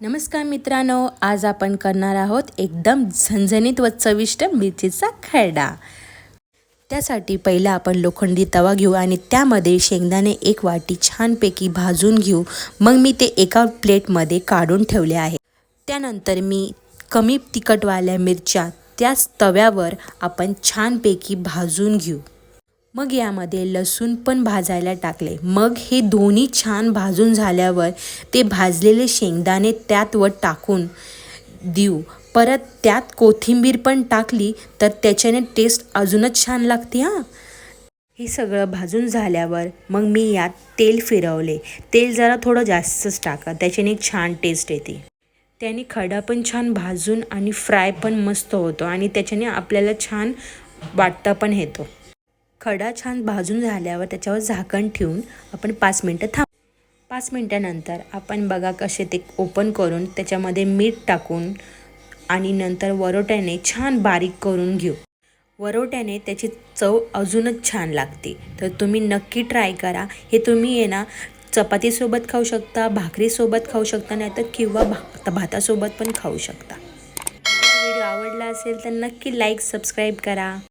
नमस्कार मित्रांनो आज आपण करणार आहोत एकदम झणझणीत व चविष्ट मिरचीचा खरडा. त्यासाठी पहिला आपण लोखंडी तवा घेऊ आणि त्यामध्ये शेंगदाणे एक वाटी छानपैकी भाजून घेऊ. मग मी ते एका प्लेटमध्ये काढून ठेवले आहे. त्यानंतर मी कमी तिखटवाल्या मिरच्या त्याच तव्यावर आपण छानपैकी भाजून घेऊ. मग यामध्ये लसूण पण भाजायला टाकले. मग हे दोन्ही छान भाजून झाल्यावर ते भाजलेले शेंगदाणे त्यात व टाकून देऊ. परत त्यात कोथिंबीर पण टाकली तर त्याच्याने टेस्ट अजूनच छान लागते हां. हे सगळं भाजून झाल्यावर मग मी यात तेल फिरवले. तेल जरा थोडं जास्तच टाका त्याच्याने एक छान टेस्ट येते. त्याने खडा पण छान भाजून आणि फ्राय पण मस्त होतो आणि त्याच्याने आपल्याला छान वाटता पण येतो. खडा छान भाजून झाल्यावर त्याच्यावर झाकण ठेवून आपण पाच मिनटं थांब पाच मिनटानंतर आपण बघा कसे ते ओपन करून त्याच्यामध्ये मीठ टाकून आणि नंतर वरोट्याने छान बारीक करून घेऊ. वरोट्याने त्याची चव अजूनच छान लागते. तर तुम्ही नक्की ट्राय करा. हे तुम्ही आहे ना चपातीसोबत खाऊ शकता भाकरीसोबत खाऊ शकता नाही तर किंवा भा भातासोबत पण खाऊ शकता. व्हिडिओ आवडला असेल तर नक्की लाईक सबस्क्राईब करा.